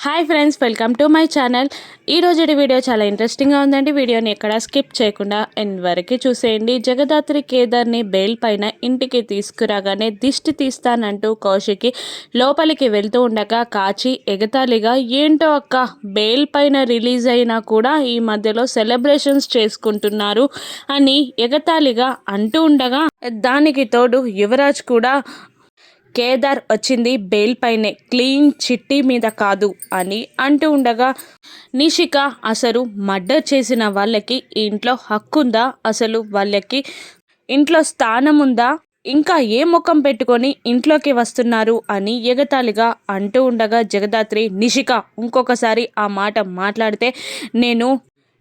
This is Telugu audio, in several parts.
Hi friends welcome to my channel. ఈరోజు వీడియో చాలా ఇంట్రెస్టింగ్గా ఉందండి. వీడియోని ఎక్కడ స్కిప్ చేయకుండా ఎండ్ వరకు చూసేయండి. జగదాత్రి కేదార్ని బెయిల్ పైన ఇంటికి తీసుకురాగానే దిష్టి తీస్తానంటూ కౌశికి లోపలికి వెళ్తూ ఉండగా కాచి ఎగతాళిగా ఏంటో అక్క బెయిల్ పైన రిలీజ్ అయినా కూడా ఈ మధ్యలో సెలబ్రేషన్స్ చేసుకుంటున్నారు అని ఎగతాళిగా అంటూ ఉండగా దానికి తోడు యువరాజ్ కూడా కేదార్ వచ్చింది బెయిల్ పైనే క్లీన్ చిట్టి మీద కాదు అని అంటూ ఉండగా నిషిక అసలు మర్డర్ చేసిన వాళ్ళకి ఇంట్లో హక్కుందా? అసలు వాళ్ళకి ఇంట్లో స్థానం ఉందా ఇంకా ఏ ముఖం పెట్టుకొని ఇంట్లోకి వస్తున్నారు? అని ఎగతాళిగా అంటూ ఉండగా జగదాత్రి నిషిక ఇంకొకసారి ఆ మాట మాట్లాడితే నేను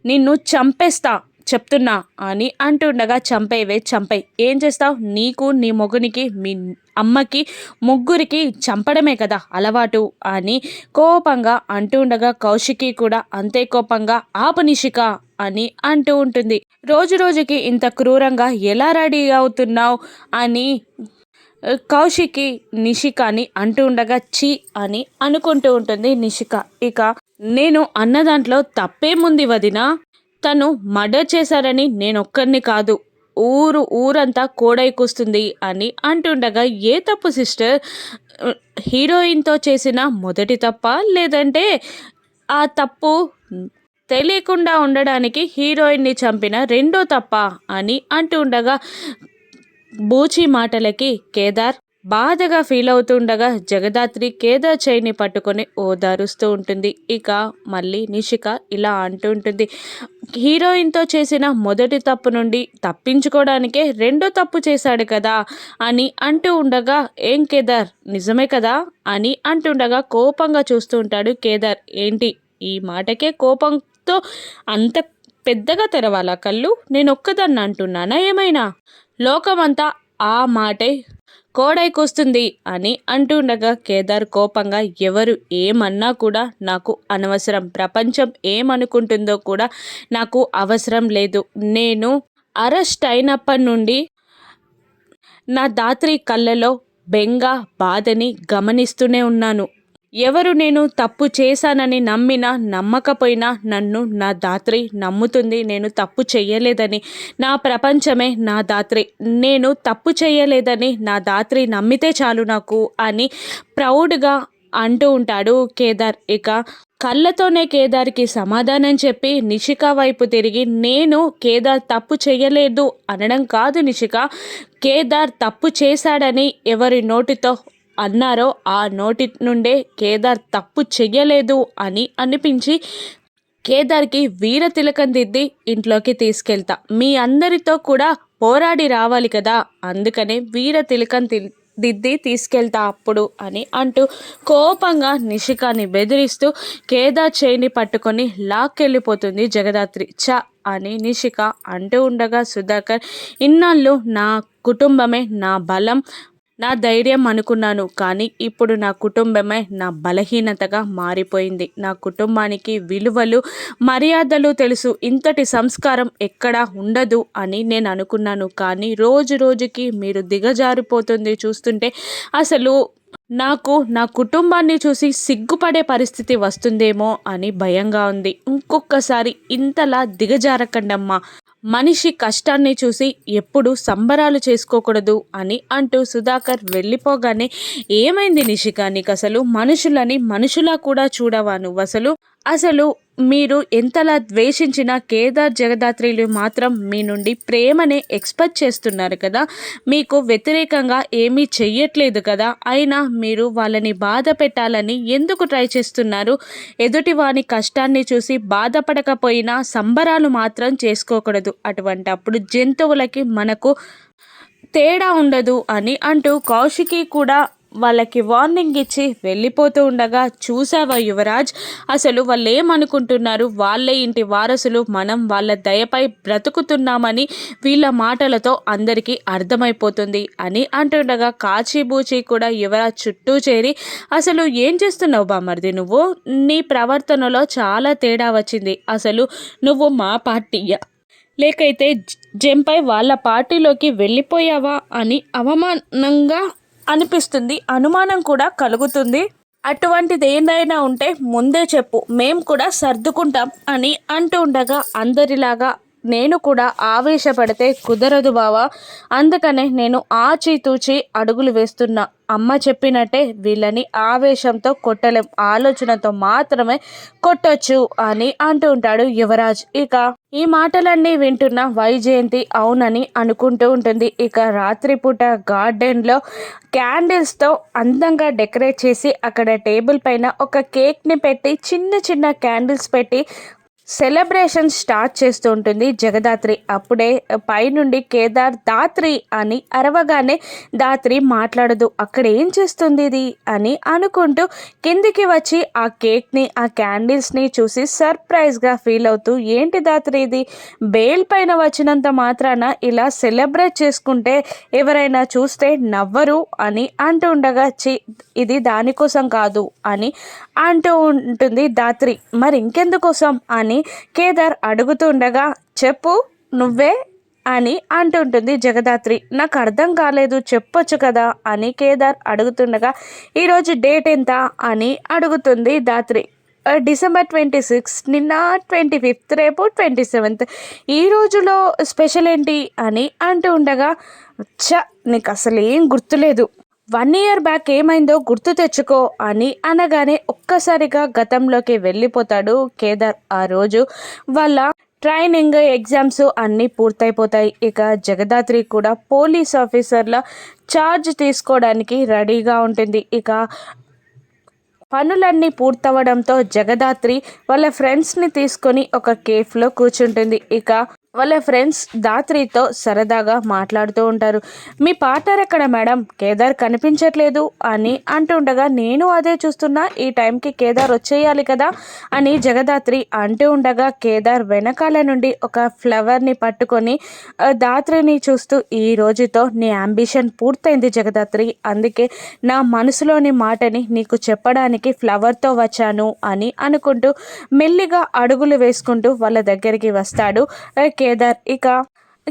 నిన్ను చంపేస్తా చెప్తున్నా అని అంటుండగా చంపేవే చంపై ఏం చేస్తావు? నీకు నీ మొగునికి మీ అమ్మకి ముగ్గురికి చంపడమే కదా అలవాటు అని కోపంగా అంటూ ఉండగా కౌశికి కూడా అంతే కోపంగా ఆపనిషిక అని అంటూ ఉంటుంది. రోజు రోజుకి ఇంత క్రూరంగా ఎలా రెడీ అవుతున్నావు? అని కౌశికి నిషికాని అంటూ ఉండగా చి అని అనుకుంటూ ఉంటుంది నిషిక. ఇక నేను అన్న దాంట్లో తప్పేముంది వదినా? తను మర్డర్ చేశారని నేనొక్కరిని కాదు. ఊరు ఊరంతా కోడైకొస్తుంది అని అంటుండగా ఏ తప్పు సిస్టర్? హీరోయిన్తో చేసిన మొదటి తప్ప? లేదంటే ఆ తప్పు తెలియకుండా ఉండడానికి హీరోయిన్ని చంపిన రెండో తప్ప? అని అంటూ ఉండగా బూచి మాటలకి కేదార్ బాధగా ఫీల్ అవుతుండగా జగదాత్రి కేదార్ చైని పట్టుకొని ఓదారుస్తూ ఉంటుంది. ఇక మళ్ళీ నిషిక ఇలా అంటూ ఉంటుంది. హీరోయిన్తో చేసిన మొదటి తప్పు నుండి తప్పించుకోవడానికే రెండో తప్పు చేశాడు కదా అని అంటూ ఉండగా ఏం కేదార్? నిజమే కదా? అని అంటుండగా కోపంగా చూస్తూ ఉంటాడు కేదార్. ఏంటి? ఈ మాటకే కోపంతో అంత పెద్దగా తెరవాలా కళ్ళు? నేను ఒక్కదాన్ని అంటున్నానా ఏమైనా? లోకమంతా ఆ మాటే కోడైకొస్తుంది అని అంటుండగా కేదార్ కోపంగా ఎవరు ఏమన్నా కూడా నాకు అనవసరం. ప్రపంచం ఏమనుకుంటుందో కూడా నాకు అవసరం లేదు. నేను అరెస్ట్ అయినప్పటి నుండి నా దాత్రి కళ్ళలో బెంగ బాధని గమనిస్తూనే ఉన్నాను. ఎవరు నేను తప్పు చేశానని నమ్మినా నమ్మకపోయినా నన్ను నా దాత్రి నమ్ముతుంది. నేను తప్పు చేయలేదని నా ప్రపంచమే నా దాత్రి. నేను తప్పు చేయలేదని నా దాత్రి నమ్మితే చాలు నాకు అని ప్రౌడ్గా అంటూ ఉంటాడు కేదార్. ఇక కళ్ళతోనే కేదార్కి సమాధానం చెప్పి నిషిక వైపు తిరిగి నేను కేదార్ తప్పు చేయలేదు అనడం కాదు నిషిక. కేదార్ తప్పు చేశాడని ఎవరి నోటితో అన్నారో ఆ నోటి నుండే కేదార్ తప్పు చెయ్యలేదు అని అనిపించి కేదార్కి వీర తిలకం దిద్ది ఇంట్లోకి తీసుకెళ్తా. మీ అందరితో కూడా పోరాడి రావాలి కదా అందుకనే వీర తిలకం దిద్ది తీసుకెళ్తా అప్పుడు అని అంటూ కోపంగా నిషికాని బెదిరిస్తూ కేదార్ చేయిని పట్టుకొని లాక్కెళ్ళిపోతుంది జగదాత్రి. చ అని నిషిక అంటూ ఉండగా సుధాకర్ ఇన్నాళ్ళు నా కుటుంబమే నా బలం నా ధైర్యం అనుకున్నాను కానీ ఇప్పుడు నా కుటుంబమే నా బలహీనతగా మారిపోయింది. నా కుటుంబానికి విలువలు మర్యాదలు తెలుసు. ఇంతటి సంస్కారం ఎక్కడా ఉండదు అని నేను అనుకున్నాను. కానీ రోజు రోజుకి మీరు దిగజారిపోతుంది చూస్తుంటే అసలు నాకు నా కుటుంబాన్ని చూసి సిగ్గుపడే పరిస్థితి వస్తుందేమో అని భయంగా ఉంది. ఇంకొకసారి ఇంతలా దిగజారకండమ్మా. మనిషి కష్టాన్ని చూసి ఎప్పుడు సంబరాలు చేసుకోకూడదు అని అంటూ సుధాకర్ వెళ్ళిపోగానే ఏమైంది నిషిక? నీకు అసలు మనుషులని మనుషులా కూడా చూడవా నువ్వు అసలు అసలు మీరు ఎంతలా ద్వేషించిన కేదార్ జగదాత్రిలు మాత్రం మీ నుండి ప్రేమనే ఎక్స్పెక్ట్ చేస్తున్నారు కదా? మీకు వ్యతిరేకంగా ఏమీ చెయ్యట్లేదు కదా? అయినా మీరు వాళ్ళని బాధ పెట్టాలని ఎందుకు ట్రై చేస్తున్నారు? ఎదుటి వాని కష్టాన్ని చూసి బాధపడకపోయినా సంబరాలు మాత్రం చేసుకోకూడదు. అటువంటి అప్పుడు జంతువులకి మనకు తేడా ఉండదు అని అంటూ కౌశికి కూడా వాళ్ళకి వార్నింగ్ ఇచ్చి వెళ్ళిపోతూ ఉండగా చూసావా యువరాజ్? అసలు వాళ్ళు ఏమనుకుంటున్నారు వాళ్ళే ఇంటి వారసులు మనం వాళ్ళ దయపై బ్రతుకుతున్నామని వీళ్ళ మాటలతో అందరికీ అర్థమైపోతుంది అని అంటుండగా కాచిబూచి కూడా యువరాజ్ చుట్టూ చేరి అసలు ఏం చేస్తున్నావు బామర్ది నువ్వు? నీ ప్రవర్తనలో చాలా తేడా వచ్చింది. అసలు నువ్వు మా పార్టీయా? లేకైతే జంపై వాళ్ళ పార్టీలోకి వెళ్ళిపోయావా? అని అవమానంగా అనిపిస్తుంది. అనుమానం కూడా కలుగుతుంది. అటువంటిది ఏదైనా ఉంటే ముందే చెప్పు. మేము కూడా సర్దుకుంటాం అని అంటూ ఉండగా అందరిలాగా నేను కూడా ఆవేశపడితే కుదరదు బావా. అందుకనే నేను ఆచితూచి అడుగులు వేస్తున్నా. అమ్మ చెప్పినట్టే వీళ్ళని ఆవేశంతో కొట్టలేం. ఆలోచనతో మాత్రమే కొట్టొచ్చు అని అంటూ ఉంటాడు యువరాజ్. ఇక ఈ మాటలన్నీ వింటున్న వైజయంతి అవునని అనుకుంటూ ఉంటుంది. ఇక రాత్రిపూట గార్డెన్లో క్యాండిల్స్తో అందంగా డెకరేట్ చేసి అక్కడ టేబుల్ పైన ఒక కేక్ని పెట్టి చిన్న చిన్న క్యాండిల్స్ పెట్టి సెలబ్రేషన్ స్టార్ట్ చేస్తూ ఉంటుంది. జగదాత్రి అప్పుడే పైనుండి కేదార్ దాత్రి అని అరవగానే దాత్రి మాట్లాడదు. అక్కడ ఏం చేస్తుంది ఇది అని అనుకుంటూ కిందికి వచ్చి ఆ కేక్ని ఆ క్యాండిల్స్ని చూసి సర్ప్రైజ్గా ఫీల్ అవుతూ ఏంటి దాత్రి ఇది? బేల్ పైన వచ్చినంత మాత్రాన ఇలా సెలబ్రేట్ చేసుకుంటే ఎవరైనా చూస్తే నవ్వరు అని అంటూ ఉండగా చి ఇది దానికోసం కాదు అని అంటూ ఉంటుంది దాత్రి. మరి ఇంకెందుకోసం? అని కేదార్ అడుగుతుండగా చెప్పు నువ్వే? అని అంటుంటుంది జగదాత్రి. నాకు అర్థం కాలేదు చెప్పొచ్చు కదా? అని కేదార్ అడుగుతుండగా ఈరోజు డేట్ ఎంత? అని అడుగుతుంది దాత్రి. డిసెంబర్ ట్వంటీ సిక్స్ నిన్న ట్వంటీ ఫిఫ్త్ రేపు ట్వంటీ సెవెంత్. ఈ రోజులో స్పెషల్ ఏంటి? అని అంటూ ఉండగా చ నీకు అసలు ఏం గుర్తులేదు. వన్ ఇయర్ బ్యాక్ ఏమైందో గుర్తు తెచ్చుకో అని అనగానే ఒక్కసారిగా గతంలోకి వెళ్ళిపోతాడు కేదార్ ఆ రోజు. వాళ్ళ ట్రైనింగ్ ఎగ్జామ్స్ అన్నీ పూర్తయిపోతాయి. ఇక జగదాత్రి కూడా పోలీస్ ఆఫీసర్ల ఛార్జ్ తీసుకోవడానికి రెడీగా ఉంటుంది. ఇక పనులన్నీ పూర్తవడంతో జగదాత్రి వాళ్ళ ఫ్రెండ్స్ని తీసుకొని ఒక కేఫ్లో కూర్చుంటుంది. ఇక వాళ్ళ ఫ్రెండ్స్ దాత్రితో సరదాగా మాట్లాడుతూ ఉంటారు. మీ పార్ట్నర్ ఎక్కడ మేడం? కేదార్ కనిపించట్లేదు అని అంటుండగా నేను అదే చూస్తున్నా ఈ టైంకి కేదార్ వచ్చేయాలి కదా అని జగదాత్రి అంటూ ఉండగా కేదార్ వెనకాల నుండి ఒక ఫ్లవర్ని పట్టుకొని దాత్రిని చూస్తూ ఈ రోజుతో నీ అంబిషన్ పూర్తయింది జగదాత్రి. అందుకే నా మనసులోని మాటని నీకు చెప్పడానికి ఫ్లవర్తో వచ్చాను అని అనుకుంటూ మెల్లిగా అడుగులు వేసుకుంటూ వాళ్ళ దగ్గరికి వస్తాడు. కే కేదార్. ఇక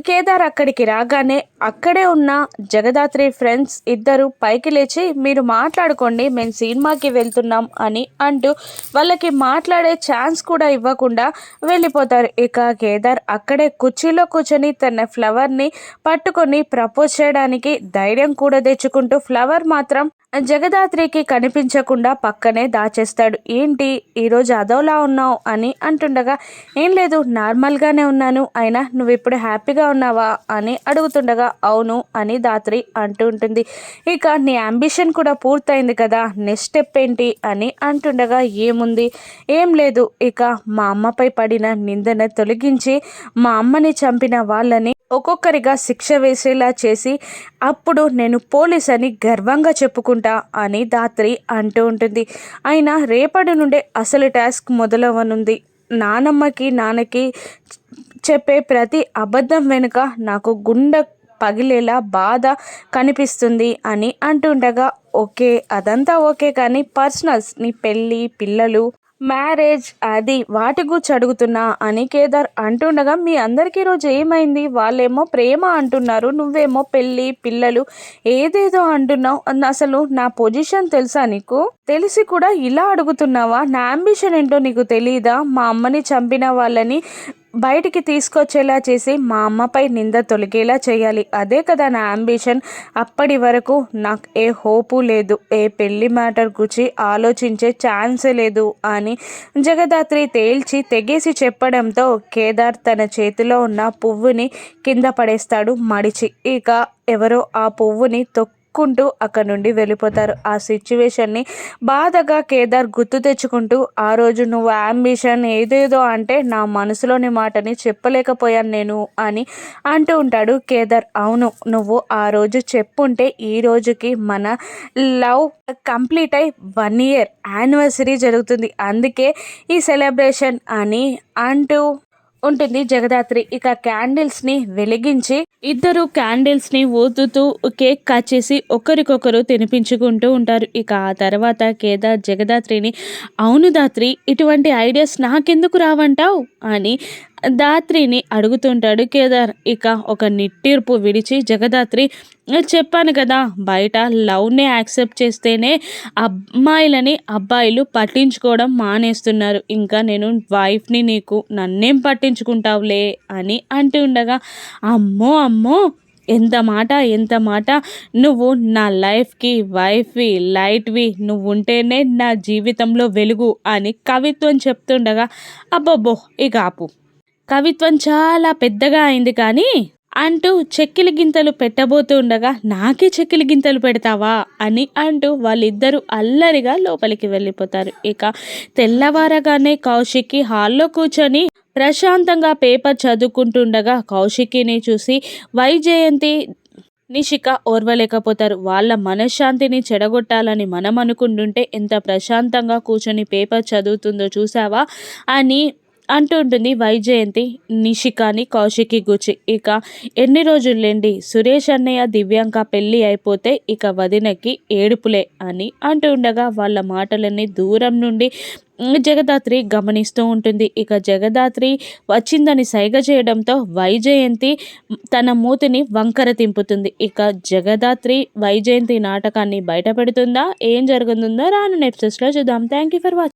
కేదార్ అక్కడికి రాగానే అక్కడే ఉన్న జగదాత్రి ఫ్రెండ్స్ ఇద్దరు పైకి లేచి మీరు మాట్లాడుకోండి మేము సినిమాకి వెళ్తున్నాం అని అంటూ వాళ్ళకి మాట్లాడే ఛాన్స్ కూడా ఇవ్వకుండా వెళ్ళిపోతారు. ఇక కేదార్ అక్కడే కుర్చీలో కూర్చొని తన ఫ్లవర్ని పట్టుకొని ప్రపోజ్ చేయడానికి ధైర్యం కూడా తెచ్చుకుంటూ ఫ్లవర్ మాత్రం జగదాత్రికి కనిపించకుండా పక్కనే దాచేస్తాడు. ఏంటి ఈరోజు అదోలా ఉన్నావు? అని అంటుండగా ఏం లేదు నార్మల్గానే ఉన్నాను. అయినా నువ్వు ఇప్పుడు హ్యాపీగా ఉన్నావా? అని అడుగుతుండగా అవును అని దాత్రి అంటూ ఉంటుంది. ఇక నీ అంబిషన్ కూడా పూర్తయింది కదా నెక్స్ట్ స్టెప్ ఏంటి అని అంటుండగా ఏముంది? ఏం లేదు. ఇక మా అమ్మపై పడిన నిందన తొలగించి మా అమ్మని చంపిన వాళ్ళని ఒక్కొక్కరిగా శిక్ష వేసేలా చేసి అప్పుడు నేను పోలీస్ అని గర్వంగా చెప్పుకుంటా అని దాత్రి అంటూ ఉంటుంది. అయినా రేపటి నుండే అసలు టాస్క్ మొదలవనుంది. నానమ్మకి నాన్నకి చెప్పే ప్రతి అబద్ధం వెనుక నాకు గుండె పగిలేలా బాధ కనిపిస్తుంది అని అంటుండగా ఓకే అదంతా ఓకే కానీ పర్సనల్స్ నీ పెళ్ళి పిల్లలు మ్యారేజ్ అది వాటి గురించి అడుగుతున్నా అని కేదార్ అంటుండగా మీ అందరికీ రోజు ఏమైంది? వాళ్ళేమో ప్రేమ అంటున్నారు నువ్వేమో పెళ్ళి పిల్లలు ఏదేదో అంటున్నావు. అసలు నా పొజిషన్ తెలుసా నీకు? తెలిసి కూడా ఇలా అడుగుతున్నావా? నా అంబిషన్ ఏంటో నీకు తెలియదా మా అమ్మని చంపిన వాళ్ళని బయటికి తీసుకొచ్చేలా చేసి మా అమ్మపై నింద తొలగేలా చేయాలి. అదే కదా నా అంబిషన్. అప్పటి వరకు నాకు ఏ హోపు లేదు ఏ పెళ్ళి మ్యాటర్ గురించి ఆలోచించే ఛాన్సే లేదు అని జగదాత్రి తేల్చి తెగేసి చెప్పడంతో కేదార్ తన చేతిలో ఉన్న పువ్వుని కింద పడేస్తాడు మడిచి. ఇక ఎవరో ఆ పువ్వుని తొక్కు నవ్వుకుంటూ అక్కడ నుండి వెళ్ళిపోతారు. ఆ సిచ్యువేషన్ని బాధగా కేదార్ గుర్తు తెచ్చుకుంటూ ఆ రోజు నువ్వు అంబిషన్ ఏదేదో అంటే నా మనసులోని మాటని చెప్పలేకపోయాను నేను అని అంటూ ఉంటాడు కేదార్. అవును నువ్వు ఆ రోజు చెప్పుంటే ఈ రోజుకి మన లవ్ కంప్లీట్ అయి వన్ ఇయర్ యానివర్సరీ జరుగుతుంది. అందుకే ఈ సెలబ్రేషన్ అని అంటూ ఉంటుంది జగదాత్రి. ఇక క్యాండిల్స్ని వెలిగించి ఇద్దరు క్యాండిల్స్ని ఊదుతూ కేక్ కట్ చేసి ఒకరికొకరు తినిపించుకుంటూ ఉంటారు. ఇక ఆ తర్వాత కేదార్ జగదాత్రిని అవును దాత్రి ఇటువంటి ఐడియాస్ నాకెందుకు రావంటావు? అని దాత్రిని అడుగుతుంటాడు కేదార్ ఇక ఒక నిట్టిర్పు విడిచి జగదాత్రి చెప్పాను కదా బయట లవ్ని యాక్సెప్ట్ చేస్తేనే అమ్మాయిలని అబ్బాయిలు పట్టించుకోవడం మానేస్తున్నారు. ఇంకా నేను వైఫ్ని నీకు నన్నేం పట్టించుకుంటావులే? అని అంటూ ఉండగా అమ్మో అమ్మో ఎంత మాట ఎంత మాట. నువ్వు నా లైఫ్కి వైఫ్వి లైట్వి నువ్వు ఉంటేనే నా జీవితంలో వెలుగు అని కవిత్వం చెప్తుండగా అబ్బబ్బో ఇక ఆపు. కవిత్వం చాలా పెద్దగా అయింది కానీ అంటూ చెక్కిలి గింతలు పెట్టబోతూ ఉండగా నాకే చెక్కిలి గింతలు పెడతావా అని అంటూ వాళ్ళిద్దరూ అల్లరిగా లోపలికి వెళ్ళిపోతారు. ఇక తెల్లవారగానే కౌశిక్కి హాల్లో కూర్చొని ప్రశాంతంగా పేపర్ చదువుకుంటుండగా కౌశికిని చూసి వైజయంతి నిషిక ఓర్వలేకపోతారు. వాళ్ళ మనశ్శాంతిని చెడగొట్టాలని మనం అనుకుంటుంటే ఎంత ప్రశాంతంగా కూర్చొని పేపర్ చదువుతుందో చూసావా అని అంటూ ఉంటుంది వైజయంతి నిషికాని కౌశికి గుచి. ఇక ఎన్ని రోజులేండి సురేష్ అన్నయ్య దివ్యాంక పెళ్ళి అయిపోతే ఇక వదినకి ఏడుపులే అని అంటూ ఉండగా వాళ్ళ మాటలన్నీ దూరం నుండి జగదాత్రి గమనిస్తూ ఉంటుంది. ఇక జగదాత్రి వచ్చిందని సైగ చేయడంతో వైజయంతి తన మూతిని వంకర తింపుతుంది. ఇక జగదాత్రి వైజయంతి నాటకాన్ని బయటపెడుతుందా? ఏం జరుగుతుందో రాను నెప్సెస్లో చూద్దాం. Thank you for watching